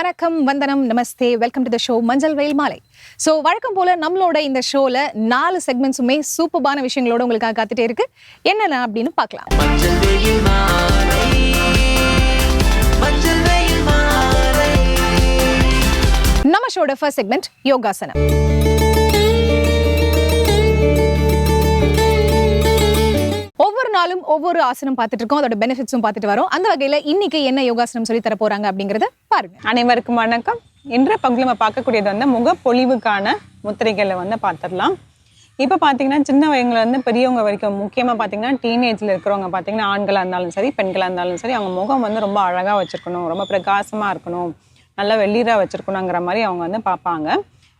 வணக்கம் வந்தனம் நமஸ்தே. வெல்கம் டு த ஷோ மஞ்சள் வெயில் மாலை. ஸோ வழக்கம் போல நம்மளோட இந்த ஷோல நாலு செக்மெண்ட்ஸுமே சூப்பர்பான விஷயங்களோட உங்களுக்காக காத்துட்டே இருக்கு. என்னென்ன அப்படின்னு பார்க்கலாம். நம்ம ஷோட ஃபர்ஸ்ட் செக்மெண்ட் யோகாசனம். ஒவ்வொரு நாளும் ஒவ்வொரு ஆசனம் பார்த்துட்டு இருக்கோம். அதோட பெனிஃபிட்ஸும் பார்த்துட்டு வரோம். அந்த வகையில் இன்னைக்கு என்ன யோகாசனம் சொல்லி தர போறாங்க அப்படிங்கறத பாருங்க. அனைவருக்கும் வணக்கம். இன்ற பகுதியில் நம்ம பார்க்கக்கூடியது வந்து முகப்பொழிவுக்கான முத்திரைகளை வந்து பார்த்துடலாம். இப்போ பார்த்தீங்கன்னா சின்ன வயங்குல இருந்து பெரியவங்க வரைக்கும் முக்கியமாக பார்த்தீங்கன்னா டீனேஜில் இருக்கிறவங்க பார்த்தீங்கன்னா ஆண்களாக இருந்தாலும் சரி பெண்களாக இருந்தாலும் சரி அவங்க முகம் வந்து ரொம்ப அழகாக வச்சுருக்கணும் ரொம்ப பிரகாசமாக இருக்கணும் நல்லா வெள்ளீராக வச்சுருக்கணுங்கிற மாதிரி அவங்க வந்து பார்ப்பாங்க.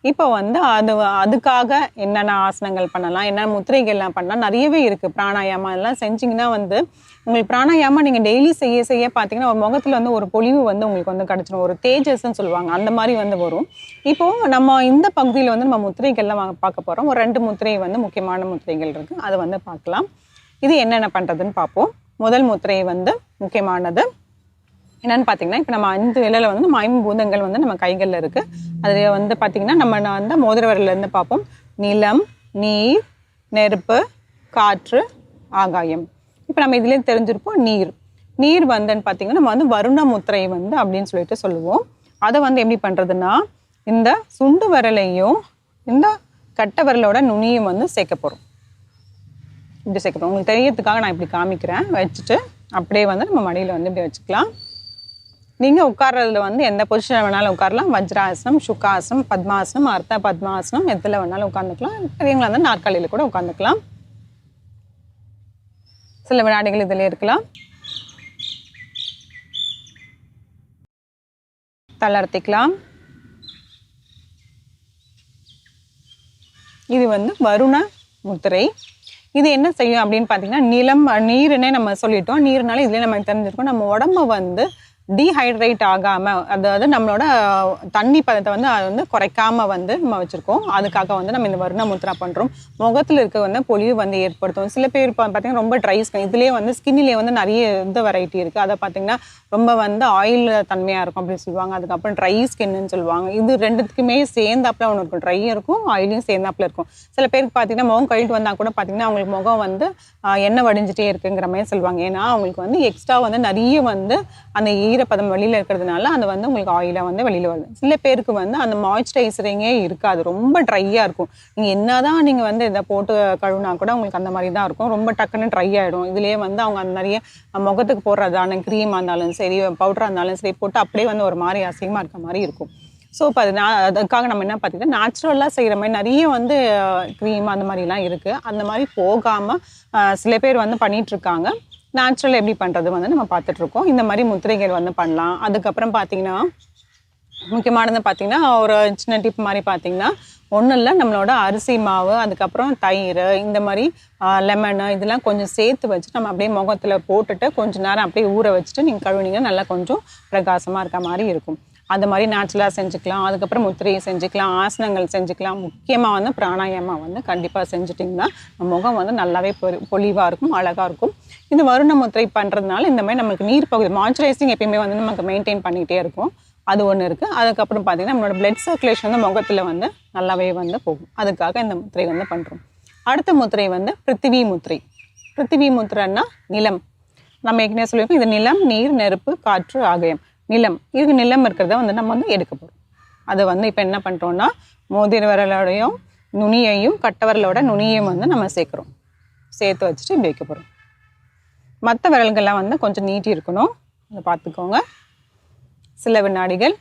இப்போ வந்து அது அதுக்காக என்னென்ன ஆசனங்கள் பண்ணலாம் என்ன முத்திரைகள்லாம் பண்ணலாம் நிறையவே இருக்குது பிராணாயாமம் எல்லாம் செஞ்சிங்கன்னா வந்து உங்களுக்கு பிராணாயாமம் நீங்கள் டெய்லி செய்ய செய்ய பார்த்தீங்கன்னா ஒரு முகத்தில் வந்து ஒரு பொலிவு வந்து உங்களுக்கு வந்து கிடச்சிடும் ஒரு தேஜஸ்ன்னு சொல்லுவாங்க. அந்த மாதிரி வந்து வரும். இப்போ நம்ம இந்த பகுதியில் வந்து நம்ம முத்திரைகள்லாம் வாங்க பார்க்க போகிறோம் ஒரு ரெண்டு முத்திரை வந்து முக்கியமான முத்திரைகள் இருக்குது அதை வந்து பார்க்கலாம். இது என்னென்ன பண்ணுறதுன்னு பார்ப்போம். முதல் முத்திரை வந்து முக்கியமானது என்னன்னு பார்த்தீங்கன்னா இப்போ நம்ம அஞ்சு இலையில் வந்து நம்ம ஐம்பூதங்கள் வந்து நம்ம கைகளில் இருக்குது அதில் வந்து பார்த்தீங்கன்னா நம்ம நான் வந்து மோதிர பார்ப்போம். நிலம் நீர் நெருப்பு காற்று ஆகாயம். இப்போ நம்ம இதுலேயே தெரிஞ்சிருப்போம் நீர். நீர் வந்துன்னு பார்த்தீங்கன்னா நம்ம வந்து வருண முத்திரை வந்து அப்படின்னு சொல்லிட்டு சொல்லுவோம். அதை வந்து எப்படி பண்ணுறதுன்னா இந்த சுண்டு விரலையும் இந்த கட்டை விரலோட நுனியும் வந்து சேர்க்க போகிறோம் இப்படி சேர்க்க போகிறோம் உங்களுக்கு தெரியறதுக்காக நான் இப்படி காமிக்கிறேன். வச்சுட்டு அப்படியே வந்து நம்ம மடியில் வந்து இப்படி வச்சுக்கலாம். நீங்கள் உட்கார்றதுல வந்து எந்த பொசிஷனில் வேணாலும் உட்காரலாம். வஜ்ராசனம் சுக்காசனம் பத்மாசனம் அர்த்த பத்மாசனம் எதில் வேணாலும் உட்காந்துக்கலாம் பெரியவங்களா வந்து நாற்காலியில் கூட உட்காந்துக்கலாம் சில வினாடிகள் இதில் இருக்கலாம். தளர்த்திக்கலாம். இது வந்து வருண முத்திரை. இது என்ன செய்யும் அப்படின்னு பார்த்தீங்கன்னா நிலம் நீருன்னே நம்ம சொல்லிட்டோம். நீர்னால இதுலேயே நம்ம தெரிஞ்சிருக்கோம். நம்ம உடம்ப வந்து டீஹைட்ரேட் ஆகாமல் அதாவது நம்மளோட தண்ணி பதத்தை வந்து அது வந்து குறைக்காமல் வந்து நம்ம வச்சுருக்கோம். அதுக்காக வந்து நம்ம இந்த வருண முத்ரா பண்ணுறோம் முகத்தில் இருக்க வந்து பொழிவு வந்து ஏற்படுத்தும். சில பேர் இப்போ பார்த்தீங்கன்னா ரொம்ப ட்ரை ஸ்கின் இதுலேயே வந்து ஸ்கின்னிலே வந்து நிறைய இந்த வெரைட்டி இருக்குது அதை பார்த்தீங்கன்னா ரொம்ப வந்து ஆயில் தன்மையாக இருக்கும் அப்படின்னு சொல்லுவாங்க. அதுக்கப்புறம் ட்ரை ஸ்கின்னு சொல்லுவாங்க. இது ரெண்டுத்துக்குமே சேர்ந்தாப்புல ஒன்று இருக்கும். ட்ரையும் இருக்கும் ஆயிலையும் சேர்ந்தாப்புல இருக்கும். சில பேருக்கு பார்த்தீங்கன்னா முகம் கழிட்டு வந்தால் கூட பார்த்திங்கன்னா அவங்களுக்கு முகம் வந்து எண்ணெய் வடிஞ்சிட்டே இருக்குங்கிற மாதிரி சொல்லுவாங்க. ஏன்னா அவங்களுக்கு வந்து எக்ஸ்ட்ரா வந்து நிறைய வந்து அந்த ஈரப்பதம் வெளியில் இருக்கிறதுனால அது வந்து உங்களுக்கு ஆயிலாக வந்து வெளியில் வருது. சில பேருக்கு வந்து அந்த மாய்ஸ்சரைசரிங்கே இருக்காது. ரொம்ப ட்ரையாக இருக்கும். நீங்கள் என்ன தான் நீங்கள் வந்து இதை போட்டு கழுவினா கூட உங்களுக்கு அந்த மாதிரி தான் இருக்கும். ரொம்ப டக்குன்னு ட்ரை ஆகிடும் இதுலேயே வந்து அவங்க அந்த நிறைய முகத்துக்கு போடுறதான க்ரீமாக இருந்தாலும் சரி பவுடராக இருந்தாலும் சரி போட்டு அப்படியே வந்து ஒரு மாதிரி அசிங்கமாக இருக்க மாதிரி இருக்கும். ஸோ இப்போ அது நான் அதுக்காக நம்ம என்ன பார்த்தீங்கன்னா நேச்சுரலாக செய்கிற மாதிரி நிறைய வந்து க்ரீம் அந்த மாதிரிலாம் இருக்குது அந்த மாதிரி போகாமல் சில பேர் வந்து பண்ணிகிட்ருக்காங்க நேச்சுரல் எப்படி பண்ணுறது வந்து நம்ம பார்த்துட்ருக்கோம். இந்த மாதிரி முத்திரைகள் வந்து பண்ணலாம். அதுக்கப்புறம் பார்த்தீங்கன்னா முக்கியமானது பார்த்தீங்கன்னா ஒரு சின்ன டிப் மாதிரி பார்த்தீங்கன்னா ஒன்றும் இல்லை நம்மளோட அரிசி மாவு அதுக்கப்புறம் தயிர் இந்த மாதிரி லெமனு இதெல்லாம் கொஞ்சம் சேர்த்து வச்சு நம்ம அப்படியே முகத்தில் போட்டுட்டு கொஞ்ச நேரம் அப்படியே ஊற வச்சுட்டு நீங்கள் கழுவுனீங்கன்னா நல்லா கொஞ்சம் பிரகாசமாக இருக்க மாதிரி இருக்கும். அந்த மாதிரி நேச்சுரலாக செஞ்சுக்கலாம். அதுக்கப்புறம் முத்திரையை செஞ்சுக்கலாம். ஆசனங்கள் செஞ்சுக்கலாம். முக்கியமாக வந்து பிராணாயாமம் வந்து கண்டிப்பாக செஞ்சுட்டிங்கன்னா முகம் வந்து நல்லாவே பொலி பொலிவாக இருக்கும் அழகாக இருக்கும். இந்த வருண முத்திரை பண்ணுறதுனால இந்த மாதிரி நமக்கு நீர் பகுதி மாய்ச்சரைசிங் எப்பயுமே வந்து நமக்கு மெயின்டைன் பண்ணிக்கிட்டே இருக்கும். அது ஒன்று இருக்குது அதுக்கப்புறம் பார்த்தீங்கன்னா நம்மளோட பிளட் சர்க்குலேஷன் வந்து முகத்தில் வந்து நல்லாவே வந்து போகும். அதுக்காக இந்த முத்திரை வந்து பண்ணுறோம் அடுத்த முத்திரை வந்து பிருத்திவி முத்திரை. பிருத்திவி முத்திரைன்னா நிலம். நம்ம ஏற்கனவே சொல்லியிருக்கோம் இது நிலம் நீர் நெருப்பு காற்று ஆகயம். நிலம். இதுக்கு நிலம் இருக்கிறத வந்து நம்ம வந்து எடுக்க போகிறோம் அதை வந்து இப்போ என்ன பண்ணுறோன்னா மோதிரவரலோடையும் நுனியையும் கட்டவரலோட நுனியையும் வந்து நம்ம சேர்க்குறோம். சேர்த்து வச்சுட்டு இப்படி வைக்க போகிறோம் மற்ற விரல்கள்லாம் வந்து கொஞ்சம் நீட்டி இருக்கணும். அதை பார்த்துக்கோங்க சில வினாடிகள்.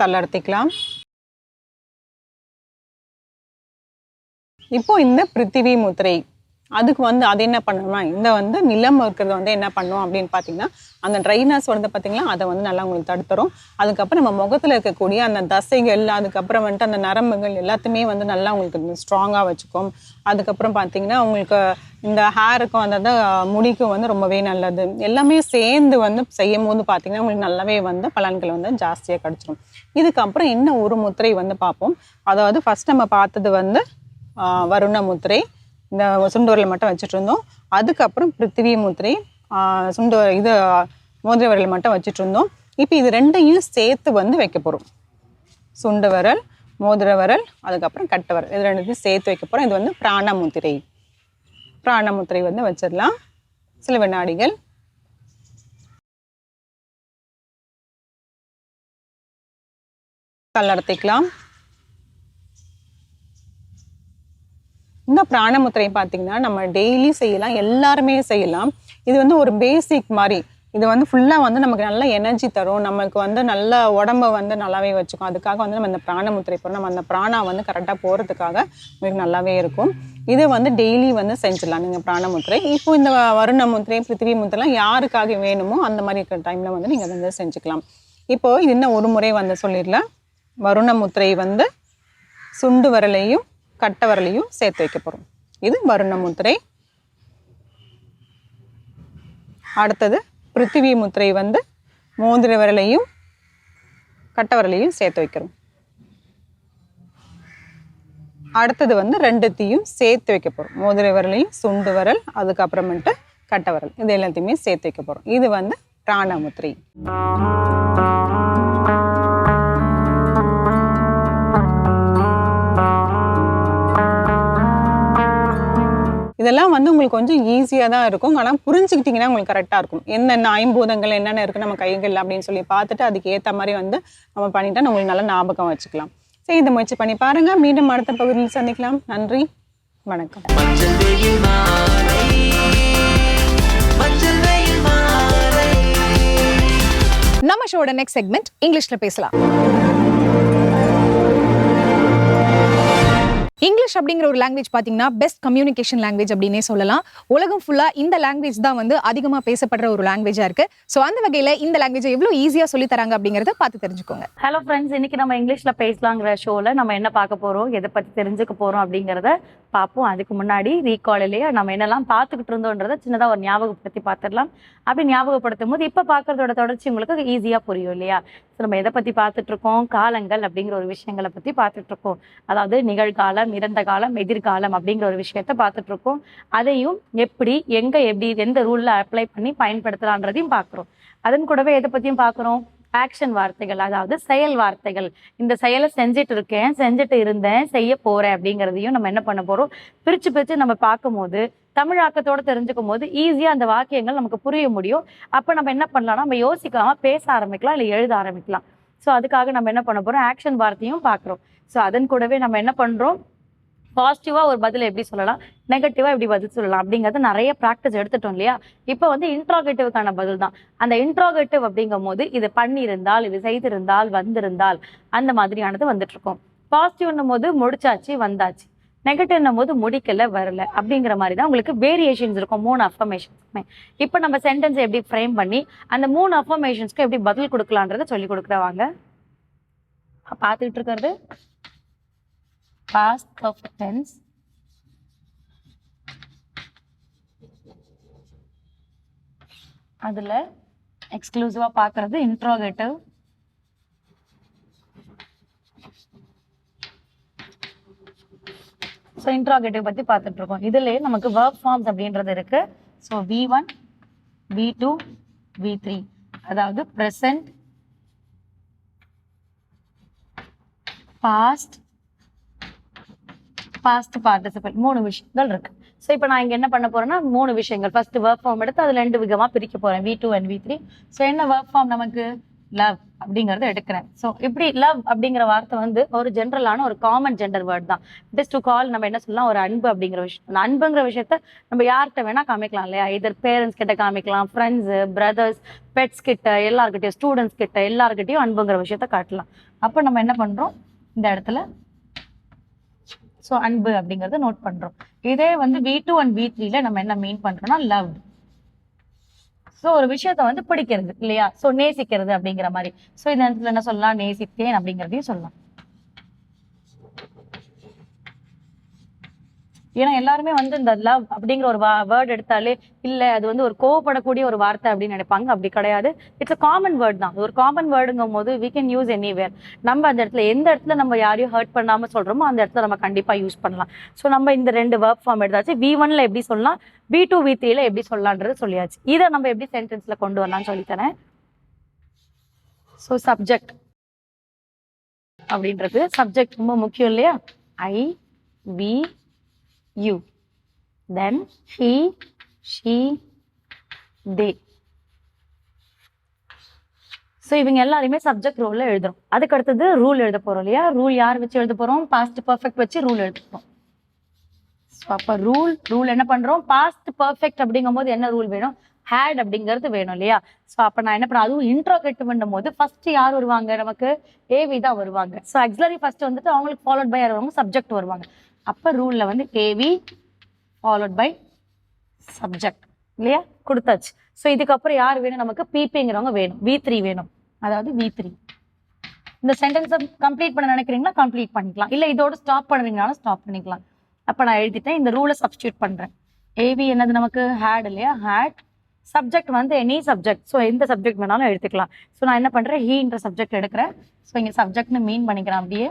தளர்த்திக்கலாம் இப்போ இந்த பிருத்திவி முத்திரை அதுக்கு வந்து அது என்ன பண்ணணும்னா இந்த வந்து நிலம் இருக்கிறது வந்து என்ன பண்ணும் அப்படின்னு பார்த்தீங்கன்னா அந்த ட்ரைனஸ் வந்து பார்த்தீங்கன்னா அதை வந்து நல்லா உங்களுக்கு தடுத்துரும். அதுக்கப்புறம் நம்ம முகத்தில் இருக்கக்கூடிய அந்த தசைகள் அதுக்கப்புறம் வந்துட்டு அந்த நரம்புகள் எல்லாத்தையுமே வந்து நல்லா உங்களுக்கு ஸ்ட்ராங்காக வச்சுக்கும். அதுக்கப்புறம் பார்த்தீங்கன்னா உங்களுக்கு இந்த ஹேருக்கும் அந்த முடிக்கும் வந்து ரொம்பவே நல்லது. எல்லாமே சேர்ந்து வந்து செய்யும் போது பார்த்தீங்கன்னா உங்களுக்கு நல்லாவே வந்து பலன்கள் வந்து ஜாஸ்தியாக கிடச்சிரும். இதுக்கப்புறம் இன்னும் ஒரு முத்திரை வந்து பார்ப்போம். அதாவது ஃபஸ்ட் நம்ம பார்த்தது வந்து வருண முத்திரை. இந்த சுண்டோரில் மட்டும் வச்சுட்டு இருந்தோம் அதுக்கப்புறம் பிருத்திவி முத்திரை ஆஹ் சுண்டு இது மோதிர விரல் மட்டும் வச்சுட்டு இருந்தோம் இப்போ இது ரெண்டையும் சேர்த்து வந்து வைக்க போகிறோம் சுண்டு விரல் மோதிர விரல் அதுக்கப்புறம் கட்டை விரல். இது ரெண்டுத்தையும் சேர்த்து வைக்க போகிறோம் இது வந்து பிராணமுத்திரை பிராணமுத்திரை வந்து வச்சிடலாம். சில வினாடிகள். கல்லடத்திக்கலாம் இந்த பிராணமுத்திரை பார்த்தீங்கன்னா நம்ம டெய்லி செய்யலாம் எல்லாருமே செய்யலாம். இது வந்து ஒரு பேசிக் மாதிரி. இது வந்து ஃபுல்லாக வந்து நமக்கு நல்ல எனர்ஜி தரும். நமக்கு வந்து நல்ல உடம்ப வந்து நல்லாவே வச்சுக்கும். அதுக்காக வந்து நம்ம இந்த பிராணமுத்திரை போகிறோம் நம்ம அந்த பிராணா வந்து கரெக்டாக போகிறதுக்காக உங்களுக்கு நல்லாவே இருக்கும். இது வந்து டெய்லி வந்து செஞ்சிடலாம். நீங்கள் பிராணமுத்திரை. இப்போ இந்த வருண முத்திரை பிருத்திவி முத்திரைலாம் யாருக்காக வேணுமோ அந்த மாதிரி இருக்கிற டைமில் வந்து நீங்கள் வந்து செஞ்சுக்கலாம். இப்போது இது இன்னும் ஒரு முறை வந்து சொல்லிடலாம். வருண முத்திரை வந்து சுண்டு வரலையும் கட்டவரலையும் சேர்த்து வைக்க போகிறோம் இது வருண முத்திரை. அடுத்தது பிருத்திவி முத்திரை வந்து மோதிர விரலையும் கட்டவரலையும் சேர்த்து வைக்கிறோம். அடுத்தது வந்து ரெண்டுத்தையும் சேர்த்து வைக்க போகிறோம் மோதிர விரலையும் சுண்டு விரல் அதுக்கப்புறமேட்டு கட்டவரல். இது எல்லாத்தையுமே சேர்த்து வைக்க போகிறோம் இது வந்து பிராணமுத்திரை. இதெல்லாம் வந்து உங்களுக்கு கொஞ்சம் ஈஸியாக தான் இருக்கும். ஆனால் புரிஞ்சுக்கிட்டிங்கன்னா உங்களுக்கு கரெக்டாக இருக்கும். என்னென்ன ஐம்பூதங்கள் என்னென்ன இருக்குது நம்ம கைகள் அப்படின்னு சொல்லி பார்த்துட்டு அதுக்கு ஏற்ற மாதிரி வந்து நம்ம பண்ணிட்டா உங்களுக்கு நல்ல ஞாபகம் வச்சுக்கலாம். சரி இந்த முயற்சி பண்ணி பாருங்க. மீண்டும் அடுத்த பகுதியில் சந்திக்கலாம். நன்றி. வணக்கம். நம்ம ஷோட நெக்ஸ்ட் செக்மெண்ட் இங்கிலீஷ்ல பேசலாம். இங்கிலீஷ் அப்படிங்கிற ஒரு லாங்குவேஜ் பார்த்தீங்கன்னா பெஸ்ட் கம்யூனிகேஷன் லாங்குவேஜ் அப்படின்னே சொல்லலாம். உலகம் ஃபுல்லாக இந்த லாங்குவேஜ் தான் வந்து அதிகமாக பேசப்படுற ஒரு லாங்குவேஜாக இருக்கு. ஸோ அந்த வகையில் இந்த லாங்குவேஜை எவ்வளோ ஈஸியாக சொல்லி தராங்க அப்படிங்கிறத பார்த்து தெரிஞ்சுக்கோங்க. ஹலோ ஃப்ரெண்ட்ஸ் இன்னைக்கு நம்ம இங்கிலீஷ்ல பேசலாங்கிற ஷோல நம்ம என்ன பார்க்க போறோம் எதை பத்தி தெரிஞ்சுக்க போறோம் அப்படிங்கறத பார்ப்போம் அதுக்கு முன்னாடி ரீகாலிலேயே நம்ம என்னெல்லாம் பார்த்துக்கிட்டு இருந்தோன்றத சின்னதாக ஒரு ஞாபகப்படுத்தி பார்த்துடலாம். அப்படி ஞாபகப்படுத்தும் போது இப்போ பார்க்கறதோட தொடர்ச்சி உங்களுக்கு ஈஸியாக புரியும் இல்லையா? ஸோ நம்ம எதை பற்றி பார்த்துட்டு இருக்கோம்? காலங்கள் அப்படிங்கிற ஒரு விஷயங்களை பற்றி பார்த்துட்டு இருக்கோம். அதாவது நிகழ்காலம் இறந்த காலம் எதிர்காலம் அப்படிங்கிற ஒரு விஷயத்த பார்த்துட்டு இருக்கோம். அதையும் எப்படி எங்கே எப்படி எந்த ரூலில் அப்ளை பண்ணி பயன்படுத்தலான்றதையும் பார்க்குறோம். அதன் கூடவே எதை பற்றியும் பார்க்குறோம்? ஆக்ஷன் வார்த்தைகள் அதாவது செயல் வார்த்தைகள். இந்த செயலை செஞ்சுட்டு இருக்கேன் செஞ்சுட்டு இருந்தேன் செய்ய போறேன் அப்படிங்கிறதையும் நம்ம என்ன பண்ண போறோம்? பிரிச்சு பிரிச்சு நம்ம பார்க்கும்போது தமிழாக்கத்தோட தெரிஞ்சுக்கும் போது ஈஸியா அந்த வாக்கியங்கள் நமக்கு புரிய முடியும். அப்ப நம்ம என்ன பண்ணலாம்னா நம்ம யோசிக்காம பேச ஆரம்பிக்கலாம் இல்ல எழுத ஆரம்பிக்கலாம். ஸோ அதுக்காக நம்ம என்ன பண்ண போறோம்? ஆக்ஷன் வார்த்தையும் பார்க்குறோம். ஸோ அதன் கூடவே நம்ம என்ன பண்றோம்? பாசிட்டிவா ஒரு பதில் எப்படி சொல்லலாம்? நெகட்டிவா எப்படி பதில் சொல்லலாம்? அப்படிங்கறது நிறைய ப்ராக்டிஸ் எடுத்துட்டோம் இல்லையா? இப்போ வந்து இன்ட்ராகேட்டிவ்க்கான பதில் தான். அந்த இன்ட்ராகேட்டிவ் அப்படிங்கும் போது இது பண்ணியிருந்தால் இது செய்திருந்தால் வந்திருந்தால் அந்த மாதிரியானது வந்துட்டு இருக்கும் பாசிட்டிவ்னும் போது முடிச்சாச்சு வந்தாச்சு. நெகட்டிவ்னும் போது முடிக்கல வரல. அப்படிங்கிற மாதிரி தான் உங்களுக்கு வேரியேஷன்ஸ் இருக்கும். மூணு அஃபர்மேஷன்ஸ்மே இப்போ நம்ம சென்டென்ஸை எப்படி ஃப்ரேம் பண்ணி அந்த மூணு அஃபர்மேஷன்ஸ்க்கு எப்படி பதில் கொடுக்கலான்றத சொல்லி கொடுக்குறவாங்க பார்த்துட்டு இருக்கிறது. Past perfect tense அதில் எக்ஸ்க்ளூசிவாக பார்க்குறது இன்ட்ரோகேட்டிவ் ஸோ இன்ட்ராகேட்டிவ் பற்றி பார்த்துட்ருக்கோம். இதுலேயே நமக்கு ஒர்க் ஃபார்ம்ஸ் அப்படின்றது இருக்குது so V one V two V three அதாவது ப்ரெசண்ட் பாஸ்ட் பாஸ்ட் பார்ட்டிசிபல் மூணு விஷயங்கள் இருக்கு. ஸோ இப்போ நான் இங்கே என்ன பண்ண போறேன்னா மூணு விஷயங்கள். ஃபர்ஸ்ட் ஒர்க் ஃபார்ம் எடுத்து அதில் ரெண்டு விதமாக பிரிக்க போறேன். V two and V three so என்ன ஒர்க் ஃபார்ம் நமக்கு? லவ் அப்படிங்கறத எடுக்கிறேன். ஸோ இப்படி லவ் அப்படிங்கிற வார்த்தை வந்து ஒரு ஜென்ரலான ஒரு காமன் ஜெண்டர் வேர்ட் தான். இட் இஸ் டு கால் நம்ம என்ன சொல்லலாம்? ஒரு அன்பு அப்படிங்கிற விஷயம். அந்த அன்புங்கிற விஷயத்த நம்ம யார்கிட்ட வேணா காமிக்கலாம் இல்லையா? இதர் பேரண்ட்ஸ் கிட்ட காமிக்கலாம் ஃப்ரெண்ட்ஸ் பிரதர்ஸ் பெட்ஸ் கிட்ட எல்லாருக்கிட்டையும் ஸ்டூடெண்ட்ஸ் கிட்ட எல்லாருக்கிட்டையும் அன்புங்கிற விஷயத்த காட்டலாம். அப்போ நம்ம என்ன பண்றோம்? இந்த இடத்துல ஸோ அன்பு அப்படிங்கறத நோட் பண்றோம். இதே வந்து வி டூ அண்ட் வி த்ரீல நம்ம என்ன மீன் பண்றோம்னா லவ் ஸோ ஒரு விஷயத்த வந்து பிடிக்கிறது இல்லையா? ஸோ நேசிக்கிறது அப்படிங்கிற மாதிரி. ஸோ இந்த இடத்துல என்ன சொல்லலாம்? நேசித்தேன் அப்படிங்கிறதையும் சொல்லலாம். ஏன்னா எல்லாருமே வந்து இந்த லவ் அப்படிங்கிற ஒரு வேர்ட் எடுத்தாலே இல்ல அது வந்து ஒரு கோவப்படக்கூடிய ஒரு வார்த்தை அப்படின்னு நினைப்பாங்க. அப்படி கிடையாது. இட்ஸ் அ காமன் வேர்ட் தான். ஒரு காமன் வேர்டுங்கும் போது வி கேன் யூஸ் எனிவேர் நம்ம அந்த இடத்துல எந்த இடத்துல நம்ம யாரையும் ஹர்ட் பண்ணாம சொல்றோமோ அந்த இடத்துல நம்ம கண்டிப்பா யூஸ் பண்ணலாம். ஸோ நம்ம இந்த ரெண்டு வேர்ப் ஃபார்ம் எடுத்தாச்சு. வி ஒன்ல எப்படி சொல்லலாம்? பி டூ வி த்ரீல எப்படி சொல்லலான்றது சொல்லியாச்சு. இதை நம்ம எப்படி சென்டென்ஸ்ல கொண்டு வரலாம்னு சொல்லித்தரேன். ஸோ சப்ஜெக்ட் அப்படின்றது சப்ஜெக்ட் ரொம்ப முக்கியம் இல்லையா? I we you then he she they so இவங்க எல்லாருமே சப்ஜெக்ட் ரோல்ல எழுதுறோம். அதுக்கு அடுத்தது ரூல் எழுத போகிறோம் இல்லையா? ரூல் யார் வச்சு எழுத போகிறோம் பாஸ்ட் பர்ஃபெக்ட் வச்சு ரூல் எழுத போகிறோம் ஸோ அப்போ ரூல் ரூல் என்ன பண்றோம்? பாஸ்ட் பர்ஃபெக்ட் அப்படிங்கும்போது என்ன ரூல் வேணும்? ஹேட் அப்படிங்கிறது வேணும் இல்லையா? ஸோ அப்போ நான் என்ன பண்ணேன் அதுவும் இன்ட்ரோகேட் பண்ணும்போது ஃபர்ஸ்ட் யார் வருவாங்க நமக்கு? ஏவி தான் வருவாங்க. ஸோ ஆக்சிலரி ஃபர்ஸ்ட் வந்துட்டு அவங்களுக்கு ஃபாலோட் பை யார் வருவாங்க? சப்ஜெக்ட் வருவாங்க. அப்போ ரூலில் வந்து ஏவி ஃபாலோட் பை சப்ஜெக்ட் இல்லையா? கொடுத்தாச்சு. ஸோ இதுக்கப்புறம் யார் வேணும்? நமக்கு பிபிங்கிறவங்க வேணும். வி த்ரீ வேணும். அதாவது வி த்ரீ இந்த சென்டென்ஸை கம்ப்ளீட் பண்ண நினைக்கிறீங்களா? கம்ப்ளீட் பண்ணிக்கலாம். இல்லை இதோட ஸ்டாப் பண்ணுறீங்கனாலும் ஸ்டாப் பண்ணிக்கலாம். அப்போ நான் எழுதிட்டேன். இந்த ரூலை சப்ஸ்டியூட் பண்ணுறேன் ஏவி என்னது நமக்கு? ஹேட் இல்லையா? ஹேட் சப்ஜெக்ட் வந்து எனி சப்ஜெக்ட் ஸோ எந்த சப்ஜெக்ட் வேணாலும் எடுத்துக்கலாம். ஸோ நான் என்ன பண்ணுறேன் ஹீன்ற சப்ஜெக்ட் எடுக்கிறேன். ஸோ இங்கே சப்ஜெக்ட்னு மீன் பண்ணிக்கிறேன் அப்படியே.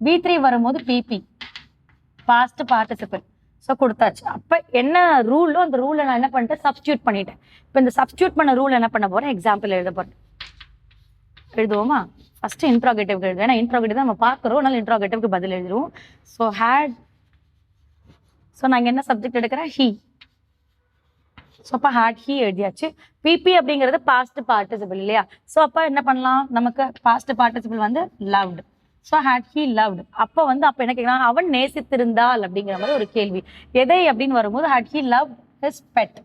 பி த்ரீ வரும்போது பிபி பாஸ்ட் பார்ட்டிசிபிள் ஸோ கொடுத்தாச்சு. அப்போ என்ன ரூலோ அந்த ரூலை நான் என்ன பண்ணிட்டேன்? சப்ஸ்டியூட் பண்ணிட்டேன். இப்போ இந்த சப்ஸ்டியூட் பண்ண ரூல் என்ன பண்ண போகிறேன் எக்ஸாம்பிள் எழுத போகிறேன் எழுதுவோமா? ஃபஸ்ட்டு இன்ட்ராகேட்டிவ் எழுதுவோம் ஏன்னா இன்ட்ராகேட்டிவ் தான் நம்ம பார்க்குறோம். அதனால இன்ட்ராகேட்டிவ்க்கு பதில் எழுதுவோம் ஸோ ஹேட் ஸோ நான் என்ன சப்ஜெக்ட் எடுக்கிறேன்? ஹீ ஸோ அப்போ ஹேட் ஹீ எழுதியாச்சு. பிபி அப்படிங்கிறது பாஸ்ட் பார்ட்டிசிபிள் இல்லையா? ஸோ அப்போ என்ன பண்ணலாம்? நமக்கு பாஸ்ட் பார்ட்டிசிபிள் வந்து loved so hate he loved அப்போ வந்து அப்போ என்ன கேட்கலாம் அவன் நேசித்திருந்தால் அப்படிங்கிற மாதிரி ஒரு கேள்வி. எதை அப்படின்னு வரும்போது hate he love his pet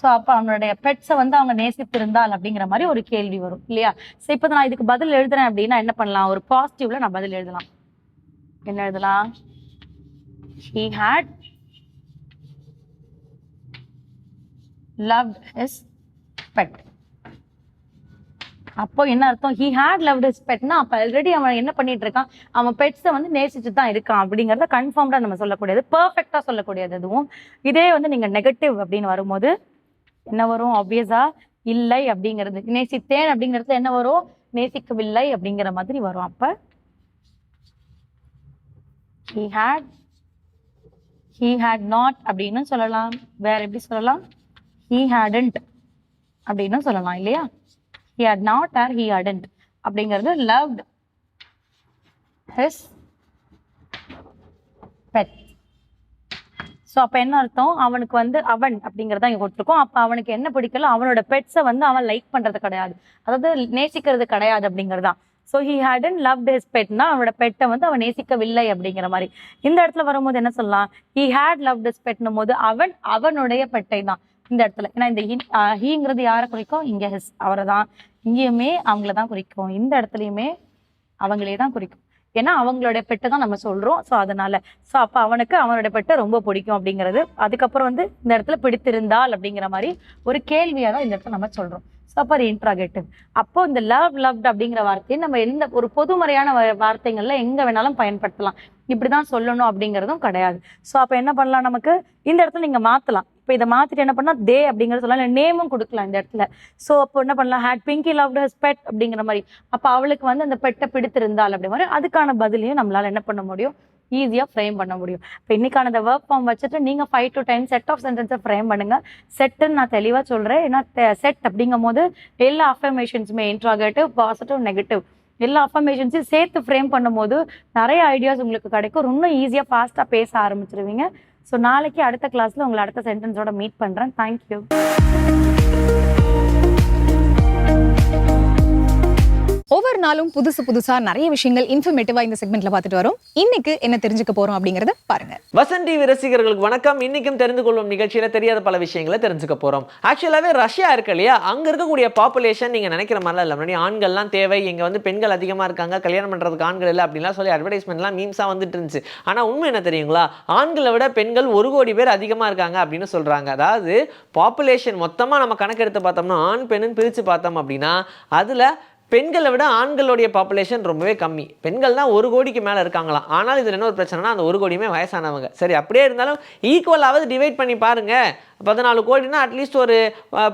so அப்போ அவனுடைய பெட்ஸை வந்து அவங்க நேசித்திருந்தால் அப்படிங்கிற மாதிரி ஒரு கேள்வி வரும் இல்லையா? ஸோ இப்போ நான் இதுக்கு பதில் எழுதுறேன் அப்படின்னா என்ன பண்ணலாம்? ஒரு பாசிட்டிவ்ல நான் பதில் எழுதலாம். என்ன எழுதலாம்? He hate love his pet அப்போ என்ன அர்த்தம்? ஹி ஹேட் லவ் இஸ் பெட்னா அப்போ ஆல்ரெடி அவன் என்ன பண்ணிட்டு இருக்கான்? அவன் பெட்ஸை வந்து நேசிச்சு தான் இருக்கான் அப்படிங்கிறத கன்ஃபார்ம்டா நம்ம சொல்லக்கூடியது. பர்ஃபெக்டா சொல்லக்கூடியது அதுவும் இதே வந்து நீங்க நெகட்டிவ் அப்படின்னு வரும்போது என்ன வரும்? ஆப்வியஸா இல்லை அப்படிங்கிறது. நேசித்தேன் அப்படிங்கிறதுல என்ன வரும்? நேசிக்கவில்லை அப்படிங்கிற மாதிரி வரும். அப்ப he hate he hate not அப்படின்னு சொல்லலாம். வேற எப்படி சொல்லலாம்? ஹீ ஹேடன்ட் அப்படின்னு சொல்லலாம் இல்லையா? He had not or he hadn't அப்படிங்கிறது லவ்ட் ஹிஸ் பெட் ஸோ அப்போ என்ன அர்த்தம்? அவனுக்கு வந்து அவன் அப்படிங்கிறத இங்கே கொடுத்துருக்கோம். அப்போ அவனுக்கு என்ன பிடிக்கல அவனோட பெட்ஸை வந்து அவன் லைக் பண்ணுறது கிடையாது. அதாவது நேசிக்கிறது கிடையாது அப்படிங்கிறதான் so he hadn't loved his பெட்னா அவனோட பெட்டை வந்து அவன் நேசிக்கவில்லை அப்படிங்கிற மாதிரி. இந்த இடத்துல வரும்போது என்ன சொல்லலாம்? ஹி ஹேட் லவ்ட் ஹிஸ் பெட்னும் போது அவன் அவனுடைய பெட்டை தான். இந்த இடத்துல. ஏன்னா இந்த ஹீங்கிறது யாரை குறிக்கும்? இங்கே ஹிஸ் அவரை தான் இங்கேயுமே அவங்கள தான் குறிக்கும். இந்த இடத்துலையுமே அவங்களே தான் குறிக்கும். ஏன்னா அவங்களோட பெட்டை தான் நம்ம சொல்கிறோம் ஸோ அதனால. ஸோ அப்போ அவனுக்கு அவனோட பெட்டை ரொம்ப பிடிக்கும் அப்படிங்கிறது. அதுக்கப்புறம் வந்து இந்த இடத்துல பிடித்திருந்தால் அப்படிங்கிற மாதிரி ஒரு கேள்வியாக தான் இந்த இடத்துல நம்ம சொல்கிறோம் ஸோ அப்போ இன்ட்ராகேட்டிவ் அப்போ இந்த லவ் லவ்ட் அப்படிங்கிற வார்த்தையை நம்ம எந்த ஒரு பொதுமறையான வார்த்தைகள்ல எங்க வேணாலும் பயன்படுத்தலாம். இப்படிதான் சொல்லணும் அப்படிங்கிறதும் கிடையாது. ஸோ அப்போ என்ன பண்ணலாம் நமக்கு? இந்த இடத்துல நீங்க மாத்தலாம். இப்போ இதை மாத்திட்டு என்ன பண்ணா தே அப்படிங்கிற சொல்லலாம். இல்லை நேமும் கொடுக்கலாம் இந்த இடத்துல. ஸோ அப்போ என்ன பண்ணலாம்? Hate Pinky loved his pet அப்படிங்கிற மாதிரி. அப்போ அவளுக்கு வந்து அந்த பெட்டை பிடித்திருந்தாள் அப்படி மாதிரி அதுக்கான பதிலையும் நம்மளால என்ன பண்ண முடியும்? ஈஸியாக ஃப்ரேம் பண்ண முடியும். இப்போ இன்னைக்கான அந்த ஒர்க் ஃபார்ம் வச்சுட்டு நீங்கள் five to ten set of சென்டென்ஸை ஃப்ரேம் பண்ணுங்க. செட்டுன்னு நான் தெளிவாக சொல்கிறேன் ஏன்னா செட் அப்படிங்கும் போது எல்லா அஃபர்மேஷன்ஸுமே இன்ட்ராகேட்டிவ் பாசிட்டிவ் நெகட்டிவ் எல்லா அஃபர்மேஷன்ஸையும் சேர்த்து ஃப்ரேம் பண்ணும்போது நிறைய ஐடியாஸ் உங்களுக்கு கிடைக்கும். இன்னும் ஈஸியாக ஃபாஸ்ட்டாக பேச ஆரம்பிச்சிருவீங்க. ஸோ நாளைக்கு அடுத்த கிளாஸில் உங்களை அடுத்த சென்டென்ஸோட மீட் பண்ணுறேன் தேங்க்யூ ஒவ்வொரு நாளும் புதுசு புதுசா நிறைய விஷயங்கள் இன்ஃபர்மேட்டிவா இந்த செக்மெண்ட்ல பார்த்துட்டு வரோம். இன்னைக்கு என்ன தெரிஞ்சுக்க போறோம் அப்படிங்கறத பாருங்க. வசந்தி டிவி ரசிகர்களுக்கு வணக்கம். இன்னைக்கும் தெரிந்து கொள்ளும் நிகழ்ச்சியில தெரியாத பல விஷயங்களை தெரிஞ்சுக்க போறோம். ஆக்சுவலாவே ரஷ்யா இருக்கு இல்லையா? அங்க இருக்கக்கூடிய பாப்புலேஷன் நீங்க நினைக்கிற மாதிரிலாம் இல்லை. முன்னாடி ஆண்கள்லாம் தேவை. இங்க வந்து பெண்கள் அதிகமா இருக்காங்க. கல்யாணம் பண்றதுக்கு ஆண்கள் இல்லை அப்படின்லாம் சொல்லி அட்வர்டைஸ்மெண்ட்லாம் மீம்ஸா வந்துட்டு இருந்துச்சு. ஆனா உண்மை என்ன தெரியுங்களா? ஆண்களை விட பெண்கள் ஒரு கோடி பேர் அதிகமா இருக்காங்க அப்படின்னு சொல்றாங்க. அதாவது பாப்புலேஷன் மொத்தமா நம்ம கணக்கெடுத்து பார்த்தோம்னா ஆண் பெண்ணுன்னு பிரிச்சு பார்த்தோம் அப்படின்னா அதுல பெண்களை விட ஆண்களுடைய பாப்புலேஷன் ரொம்பவே கம்மி. பெண்கள் தான் ஒரு கோடிக்கு மேலே இருக்காங்களாம். ஆனால் இதில் என்ன ஒரு பிரச்சனைனா அந்த ஒரு கோடியுமே வயசானவங்க. சரி அப்படியே இருந்தாலும் ஈக்குவலாவது டிவைட் பண்ணி பாருங்கள் பதினாலு கோடினா அட்லீஸ்ட் ஒரு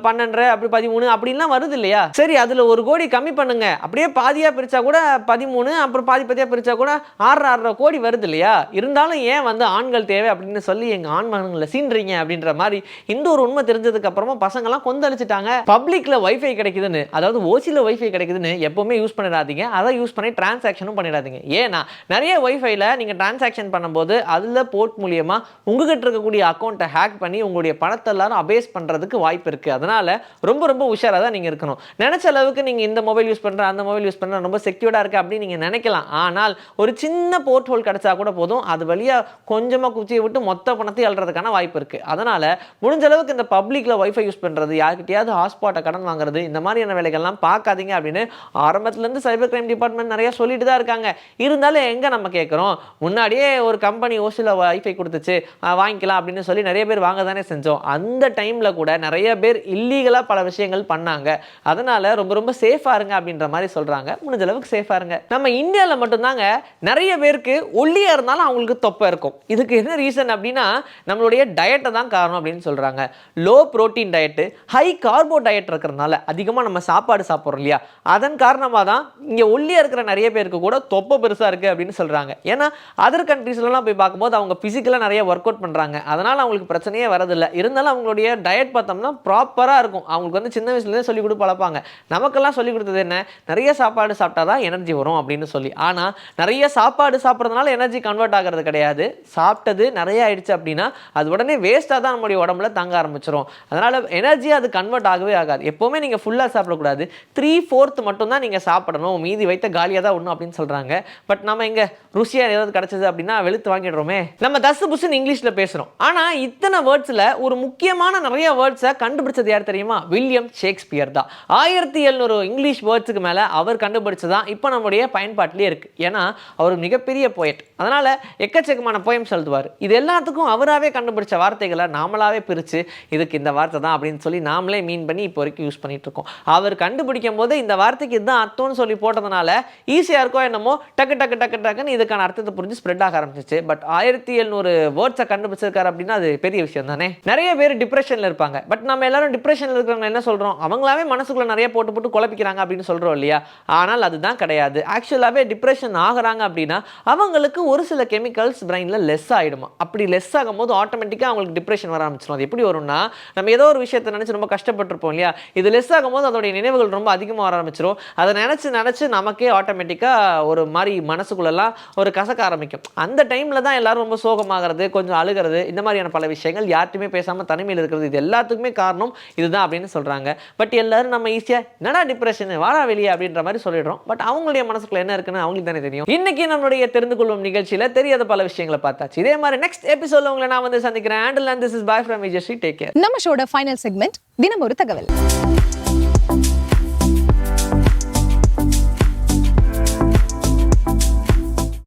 பன்னெண்டரை அப்படி பதிமூணு அப்படின்லாம் வருது இல்லையா சரி அதில் ஒரு கோடி கம்மி பண்ணுங்க. அப்படியே பாதியாக பிரித்தா கூட பதிமூணு அப்புறம் பாதி பாதியாக பிரித்தா கூட ஆறரை ஆறரை கோடி வருது இல்லையா இருந்தாலும் ஏன் வந்து ஆண்கள் தேவை அப்படின்னு சொல்லி எங்கள் ஆண்மகன்களை சீன்றீங்க அப்படின்ற மாதிரி இந்த ஒரு உண்மை தெரிஞ்சதுக்கு அப்புறமா பசங்கள்லாம் கொந்தளிச்சிட்டாங்க. பப்ளிக்கில் வைஃபை கிடைக்குதுன்னு அதாவது ஓசியில் ஒய்ஃபை கிடைக்குதுன்னு எப்போவுமே யூஸ் பண்ணிடாதீங்க. அதை யூஸ் பண்ணி டிரான்சாக்ஷனும் பண்ணிடாதீங்க. ஏன்னா நிறைய ஒய்ஃபைல நீங்கள் டிரான்சாக்ஷன் பண்ணும்போது அதில் போர்ட் மூலியமாக உங்ககிட்ட இருக்கக்கூடிய அக்கௌண்ட்டை ஹேக் பண்ணி உங்களுடைய பணத்தை எல்லாரும் அபேஸ் பண்ணுறதுக்கு வாய்ப்பு இருக்குது அதனால் ரொம்ப ரொம்ப உஷாராக தான் நீங்கள் இருக்கணும். நினச்ச அளவுக்கு நீங்கள் இந்த மொபைல் யூஸ் பண்ணுற அந்த மொபைல் யூஸ் பண்ணுற ரொம்ப செக்யூர்டாக இருக்குது அப்படின்னு நீங்கள் நினைக்கலாம். ஆனால் ஒரு சின்ன போர்ட் ஹோல் கிடச்சா கூட போதும். அது வழியாக கொஞ்சமாக குச்சியை விட்டு மொத்த பணத்தை அள்ளுறதுக்கான வாய்ப்பு இருக்குது அதனால் முடிஞ்ச அளவுக்கு இந்த பப்ளிக்கில் ஒய்ஃபை யூஸ் பண்ணுறது யாருக்கிட்டையாவது ஹாட்ஸ்பாட்டை கடன் வாங்குறது இந்த மாதிரியான வேலைகள்லாம் பார்க்காதீங்க அப்படின்னு ஆரம்பத்துலேருந்து சைபர் கிரைம் டிபார்ட்மெண்ட் நிறையா சொல்லிட்டு தான் இருக்காங்க. இருந்தாலும் எங்கே நம்ம கேட்குறோம் முன்னாடியே ஒரு கம்பெனி ஓசியில் வைஃபை கொடுத்துச்சு வாங்கிக்கலாம் அப்படின்னு சொல்லி நிறைய பேர் வாங்க தானே செஞ்சோம். அந்த டைமில் கூட நிறைய பேர் இல்லீகலாக பல விஷயங்கள் பண்ணாங்க. அதனால் ரொம்ப ரொம்ப சேஃபாக இருங்க அப்படின்ற மாதிரி சொல்கிறாங்க முடிஞ்ச அளவுக்கு சேஃபாக இருங்க. நம்ம இந்தியாவில் மட்டும்தாங்க நிறைய பேருக்கு ஒல்லியாக இருந்தாலும் அவங்களுக்கு தொப்பை இருக்கும். இதுக்கு என்ன ரீசன் அப்படின்னா நம்மளுடைய டயட்டை தான் காரணம் அப்படின்னு சொல்கிறாங்க low protein diet high carbo diet இருக்கிறதுனால அதிகமாக நம்ம சாப்பாடு சாப்பிட்றோம் இல்லையா? அதன் காரணமாக தான் இங்கே ஒல்லியாக இருக்கிற நிறைய பேருக்கு கூட தொப்பை பெருசாக இருக்குது அப்படின்னு சொல்கிறாங்க ஏன்னா அதர் கண்ட்ரீஸ்லலாம் போய் பார்க்கும்போது அவங்க ஃபிசிக்கலாக நிறைய ஒர்க் அவுட் பண்ணுறாங்க அதனால் அவங்களுக்கு பிரச்சனையே வரதில்லை இருந்தாலும் அவங்களுடைய டயட் பார்த்தோம்னா ப்ராப்பராக இருக்கும். அவங்களுக்கு வந்து சின்ன வயசுலேருந்தே சொல்லி கொடுத்து பழப்பாங்க. நமக்கெல்லாம் சொல்லி கொடுத்தது என்ன? நிறைய சாப்பாடு சாப்பிட்டா தான் எனர்ஜி வரும் அப்படின்னு சொல்லி. ஆனால் நிறைய சாப்பாடு சாப்பிட்றதுனால எனர்ஜி கன்வெர்ட் ஆகிறது கிடையாது. சாப்பிட்டது நிறைய ஆயிடுச்சு அப்படின்னா அது உடனே வேஸ்ட்டாக தான் நம்மளுடைய உடம்புல தங்க ஆரம்பிச்சிரும். அதனால் எனர்ஜி அது கன்வெர்ட் ஆகவே ஆகாது. எப்போவுமே நீங்கள் ஃபுல்லாக சாப்பிடக்கூடாது. த்ரீ ஃபோர்த் மட்டும் தான் நீங்கள் சாப்பிடணும். மீதி வைத்த காலியாக தான் ஒன்றும் அப்படின்னு சொல்கிறாங்க பட் நம்ம இங்கே ருசியாக ஏதாவது கிடச்சிது அப்படின்னா வெளுத்து வாங்கிடுறோமே. நம்ம தசு புசுன்னு இங்கிலீஷில் பேசுகிறோம் ஆனால் இத்தனை வேர்ட்ஸில் ஒரு முக்கியமான நிறைய வேர்ட்ஸை கண்டுபிடிச்சது யார் தெரியுமா? வில்லியம் ஷேக்ஸ்பியர் தான். ஆயிரத்தி எழுநூறு இங்கிலீஷ் வேர்ட்ஸுக்கு மேலே அவர் கண்டுபிடிச்சது தான் இப்போ நம்முடைய பயன்பாட்டிலே இருக்குது ஏன்னா அவர் மிகப்பெரிய போயட் அதனால் எக்கச்சக்கமான போயம்ஸ் எழுதுவார். இது எல்லாத்துக்கும் அவராகவே கண்டுபிடிச்ச வார்த்தைகளை நாமளாவே பிரித்து இதுக்கு இந்த வார்த்தை தான் அப்படின்னு சொல்லி நாமளே மீன் பண்ணி இப்போ வரைக்கும் யூஸ் பண்ணிட்டு இருக்கோம். அவர் கண்டுபிடிக்கும் போது இந்த வார்த்தைக்கு இதுதான் அர்த்தம்னு சொல்லி போட்டதுனால ஈஸியாக இருக்கோ என்னமோ டக்கு டக்கு டக்கு டக்குன்னு இதுக்கான அர்த்தத்தை புரிஞ்சு ஸ்ப்ரெட் ஆக ஆரம்பிச்சிச்சு. பட் ஆயிரத்தி எழுநூறு வேர்ட்ஸை கண்டுபிடிச்சிருக்காரு அப்படின்னா அது பெரிய விஷயம் தானே நிறைய பேர் டிப்ரெஷனில் இருப்பாங்க. பட் நம்ம எல்லாரும் டிப்ரெஷனில் இருக்கிறவங்க என்ன சொல்கிறோம் அவங்களாவே மனசுக்குள்ளே நிறைய போட்டு போட்டு குழப்பிக்கிறாங்க அப்படின்னு சொல்கிறோம் இல்லையா? ஆனால் அதுதான் கிடையாது. ஆக்சுவலாகவே டிப்ரெஷன் ஆகுறாங்க அப்படின்னா அவங்களுக்கு ஒரு சில கெமிக்கல்ஸ் பிரெயினில் லெஸ் ஆகிடுமா அப்படி லெஸ் ஆகும்போது ஆட்டோமேட்டிக்காக அவங்களுக்கு டிப்ரெஷன் வர ஆரம்பிச்சிடும் அது எப்படி வரும்னா நம்ம ஏதோ ஒரு விஷயத்தை நினச்சி ரொம்ப கஷ்டப்பட்டிருப்போம் இல்லையா? இது லெஸ் ஆகும்போது அதோடைய நினைவுகள் ரொம்ப அதிகமாக வர ஆரம்பிச்சிடும் அதை நினச்சி நினச்சி நமக்கே ஆட்டோமேட்டிக்காக ஒரு மாதிரி மனசுக்குள்ளெல்லாம் ஒரு கசக்க ஆரம்பிக்கும். அந்த டைமில் தான் எல்லோரும் ரொம்ப சோகமாகிறது கொஞ்சம் அழுகிறது இந்த மாதிரியான பல விஷயங்கள் யார்ட்டுமே பேசாமல் தனிமையில் இருக்கிறது இது எல்லாத்துக்குமே காரணம் இதுதான் அப்படின்னு சொல்கிறாங்க பட் எல்லாரும் நம்ம ஈஸியாக என்னடா டிப்ரெஷன் வாடா வெளியே அப்படின்ற மாதிரி சொல்லிடுறோம். பட் அவங்களுடைய மனசுக்குள்ள என்ன இருக்குன்னு அவங்களுக்கு தானே தெரியும். இன்னைக்கு நம்மளுடைய தெரிந்து கொள்ளும் நிகழ்ச்சியில் தெரியாத பல விஷயங்களை பார்த்தாச்சு. இதே மாதிரி நெக்ஸ்ட் எபிசோட உங்களை நான் வந்து சந்திக்கிறேன். And this is bye from Vijay take care நம்ம ஷோட ஃபைனல் செக்மெண்ட் தினம் ஒரு தகவல்.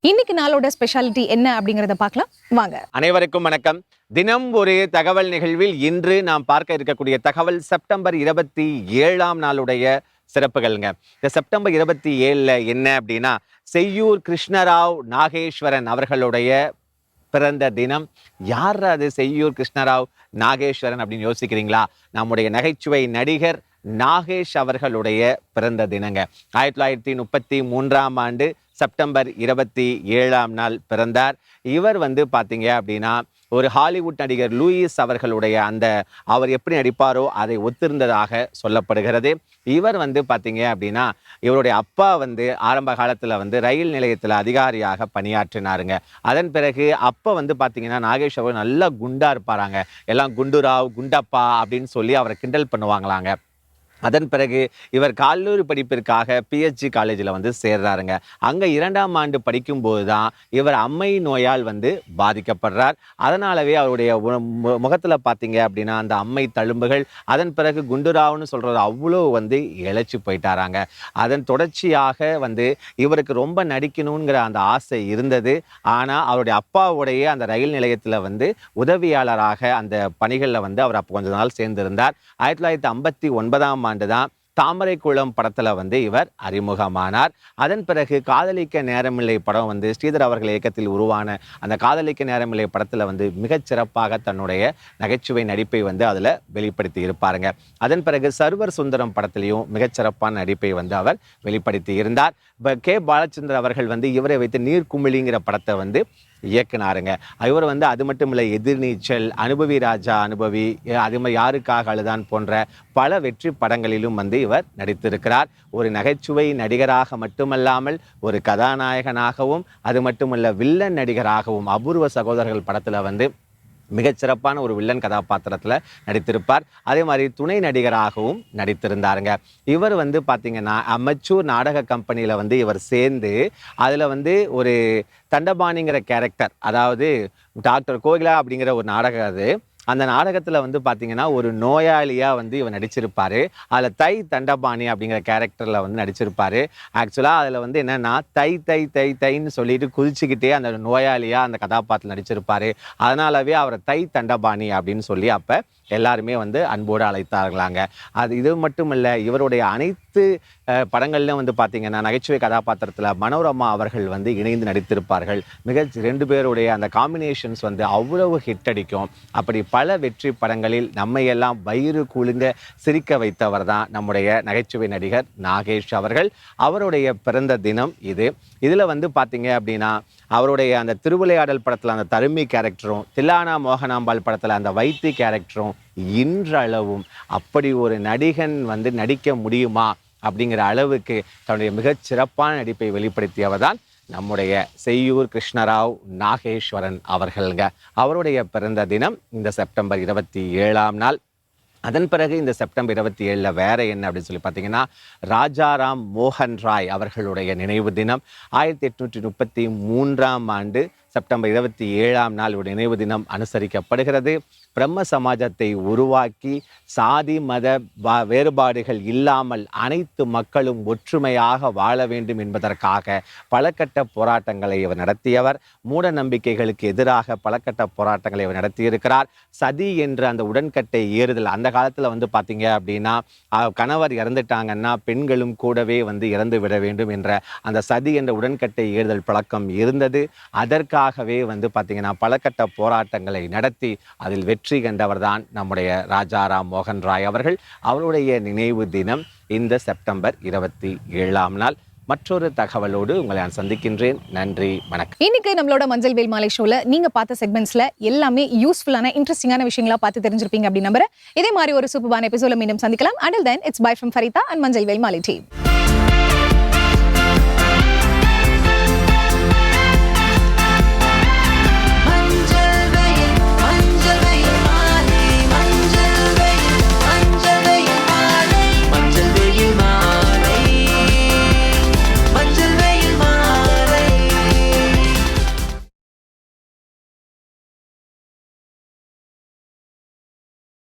இன்னைக்கு நாளோட ஸ்பெஷாலிட்டி என்ன அப்படிங்கறத பார்க்கலாம். வாங்க. அனைவருக்கும் வணக்கம். தினம் ஒரு தகவல் நிகழ்வில் இன்று நாம் பார்க்க இருக்கக்கூடிய தகவல் செப்டம்பர் இருபத்தி ஏழாம் நாளுடைய சிறப்புகள்ங்க. இந்த செப்டம்பர் இருபத்தி ஏழில் என்ன அப்படின்னா செய்யூர் கிருஷ்ணராவ் நாகேஸ்வரன் அவர்களுடைய பிறந்த தினம். யார் அது செய்யூர் கிருஷ்ணராவ் நாகேஸ்வரன் அப்படின்னு யோசிக்கிறீங்களா? நம்முடைய நகைச்சுவை நடிகர் நாகேஷ் அவர்களுடைய பிறந்த தினங்க. ஆயிரத்தி தொள்ளாயிரத்தி முப்பத்தி மூன்றாம் ஆண்டு செப்டம்பர் இருபத்தி ஏழாம் நாள் பிறந்தார். இவர் வந்து பார்த்தீங்க அப்படின்னா ஒரு ஹாலிவுட் நடிகர் லூயிஸ் அவர்களுடைய அந்த அவர் எப்படி நடிப்பாரோ அதை ஒத்திருந்ததாக சொல்லப்படுகிறது. இவர் வந்து பார்த்தீங்க அப்படின்னா இவருடைய அப்பா வந்து ஆரம்ப காலத்தில் வந்து ரயில் நிலையத்தில் அதிகாரியாக பணியாற்றினாருங்க. அதன் பிறகு அப்போ வந்து பார்த்தீங்கன்னா நாகேஷ் அவர் நல்லா குண்டா இருப்பாராங்க. எல்லாம் குண்டுராவ் குண்டப்பா அப்படின்னு சொல்லி அவரை கிண்டல் பண்ணுவாங்களாங்க. அதன் பிறகு இவர் கல்லூரி படிப்பிற்காக பிஹெச்டி காலேஜில் வந்து சேர்றாருங்க. அங்கே இரண்டாம் ஆண்டு படிக்கும்போது தான் இவர் அம்மை நோயால் வந்து பாதிக்கப்படுறார். அதனாலவே அவருடைய முகத்தில் பார்த்தீங்க அப்படின்னா அந்த அம்மை தழும்புகள் அதன் பிறகு குண்டுராவ்னு சொல்கிறது அவ்வளோ வந்து இழைச்சி போயிட்டாராங்க. அதன் தொடர்ச்சியாக வந்து இவருக்கு ரொம்ப நடிக்கணுங்கிற அந்த ஆசை இருந்தது. ஆனால் அவருடைய அப்பாவுடைய அந்த ரயில் நிலையத்தில் வந்து உதவியாளராக அந்த பணிகளில் வந்து அவர் அப்போ கொஞ்ச நாள் சேர்ந்திருந்தார். ஆயிரத்தி தொள்ளாயிரத்தி ஐம்பத்தி ஒன்பதாம் ஆண்டு தான் தாமரை குளம் வந்து இவர் அறிமுகமானார். அதன் பிறகு காதலிக்க நேரமில்லை படம் வந்து ஸ்ரீதர் அவர்கள் இயக்கத்தில் உருவான அந்த காதலிக்க நேரமில்லை படத்தில் வந்து மிகச் சிறப்பாக தன்னுடைய நகைச்சுவை நடிப்பை வந்து அதில் வெளிப்படுத்தி இருப்பாருங்க. அதன் பிறகு சர்வர் சுந்தரம் படத்திலையும் மிகச்சிறப்பான நடிப்பை வந்து அவர் வெளிப்படுத்தி இருந்தார். இப்போ கே. பாலச்சந்தர் அவர்கள் வந்து இவரை வைத்து நீர்க்குமிழிங்கிற படத்தை வந்து இயக்குனாருங்க. இவர் வந்து அது மட்டும் இல்லை எதிர்நீச்சல் அனுபவி ராஜா அனுபவி அது அதே மாதிரி யாருக்காக அழுதான் போன்ற பல வெற்றி படங்களிலும் வந்து இவர் நடித்திருக்கிறார். ஒரு நகைச்சுவை நடிகராக மட்டுமல்லாமல் ஒரு கதாநாயகனாகவும் அது மட்டுமல்ல வில்லன் நடிகராகவும் அபூர்வ சகோதரர்கள் படத்தில் வந்து மிகச்சிறப்பான ஒரு வில்லன் கதாபாத்திரத்தில் நடித்திருப்பார். அதே மாதிரி துணை நடிகராகவும் நடித்திருந்தாருங்க. இவர் வந்து பார்த்தீங்கன்னா அமெச்சூர் நாடக கம்பெனியில் வந்து இவர் சேர்ந்து அதில் வந்து ஒரு தண்டபாணிங்கிற கேரக்டர் அதாவது டாக்டர் கோகிலா அப்படிங்கிற ஒரு நாடகம் அது. அந்த நாடகத்தில் வந்து பார்த்தீங்கன்னா ஒரு நோயாளியாக வந்து இவர் நடிச்சிருப்பார். அதில் தை தண்டபாணி அப்படிங்கிற கேரக்டரில் வந்து நடிச்சிருப்பார். ஆக்சுவலாக அதில் வந்து என்னென்னா தை தை தை தைன்னு சொல்லிட்டு குதிச்சுக்கிட்டே அந்த நோயாளியாக அந்த கதாபாத்திரம் நடிச்சிருப்பார். அதனாலவே அவரை தை தண்டபாணி அப்படின்னு சொல்லி அப்போ எல்லாருமே வந்து அன்போடு அழைத்தார்களாங்க. அது இது மட்டும் இல்லை இவருடைய அனைத்து படங்கள்லாம் வந்து பார்த்தீங்கன்னா நகைச்சுவை கதாபாத்திரத்தில் மனோரமா அவர்கள் வந்து இணைந்து நடித்திருப்பார்கள். மிக ரெண்டு பேருடைய அந்த காம்பினேஷன்ஸ் வந்து அவ்வளவு ஹிட் அடிக்கும். அப்படி பல வெற்றி படங்களில் நம்மையெல்லாம் வயிறு குளிந்த சிரிக்க வைத்தவர் தான் நம்முடைய நகைச்சுவை நடிகர் நாகேஷ் அவர்கள். அவருடைய பிறந்த தினம் இது. இதில் வந்து பார்த்தீங்க அப்படின்னா அவருடைய அந்த திருவிளையாடல் படத்தில் அந்த தருமி கேரக்டரும் தில்லானா மோகனாம்பாள் படத்தில் அந்த வைத்தி கேரக்டரும் இன்றளவும் அப்படி ஒரு நடிகன் வந்து நடிக்க முடியுமா? அப்படிங்கிற அளவுக்கு தன்னுடைய மிகச் சிறப்பான நடிப்பை வெளிப்படுத்தியவர் தான் நம்முடைய செய்யூர் கிருஷ்ணராவ் நாகேஸ்வரன் அவர்கள்ங்க. அவருடைய பிறந்த தினம் இந்த செப்டம்பர் இருபத்தி ஏழாம் நாள். அதன் பிறகு இந்த செப்டம்பர் இருபத்தி ஏழில் வேற என்ன அப்படின்னு சொல்லி பார்த்தீங்கன்னா ராஜாராம் மோகன் ராய் அவர்களுடைய நினைவு தினம். ஆயிரத்தி எட்நூற்றி முப்பத்தி மூன்றாம் ஆண்டு செப்டம்பர் இருபத்தி ஏழாம் நாள் நினைவு தினம் அனுசரிக்கப்படுகிறது. பிரம்ம சமாஜத்தை உருவாக்கி சாதி மத வேறுபாடுகள் இல்லாமல் அனைத்து மக்களும் ஒற்றுமையாக வாழ வேண்டும் என்பதற்காக பலகட்ட போராட்டங்களை இவர் நடத்தியவர். மூட நம்பிக்கைகளுக்கு எதிராக பலகட்ட போராட்டங்களை இவர் நடத்தியிருக்கிறார். சதி என்ற அந்த உடன்கட்டை ஏறுதல் அந்த காலத்தில் வந்து பார்த்தீங்க அப்படின்னா கணவர் இறந்துட்டாங்கன்னா பெண்களும் கூடவே வந்து இறந்து விட வேண்டும் என்ற அந்த சதி என்ற உடன்கட்டை ஏறுதல் பழக்கம் இருந்தது. அதற்காக அதற்காகவே வந்து பார்த்தீங்கன்னா பலகட்ட போராட்டங்களை நடத்தி அதில் வெற்றி கண்டவர் தான் நம்முடைய ராஜாராம் மோகன் ராய் அவர்கள். அவருடைய நினைவு தினம் இந்த செப்டம்பர் இருபத்தி ஏழாம் நாள். மற்றொரு தகவலோடு உங்களை நான் சந்திக்கின்றேன். நன்றி வணக்கம். இன்னைக்கு நம்மளோட மஞ்சள் வேல் மாலை ஷோல நீங்க பார்த்த செக்மெண்ட்ஸ்ல எல்லாமே யூஸ்ஃபுல்லான இன்ட்ரெஸ்டிங்கான விஷயங்களா பார்த்து தெரிஞ்சிருப்பீங்க அப்படின்னு நம்புறேன். இதே மாதிரி ஒரு சூப்பரான எபிசோட மீண்டும் சந்திக்கலாம். Until then it's bye from Farida and மஞ்சள் வேல் மாலை டீம்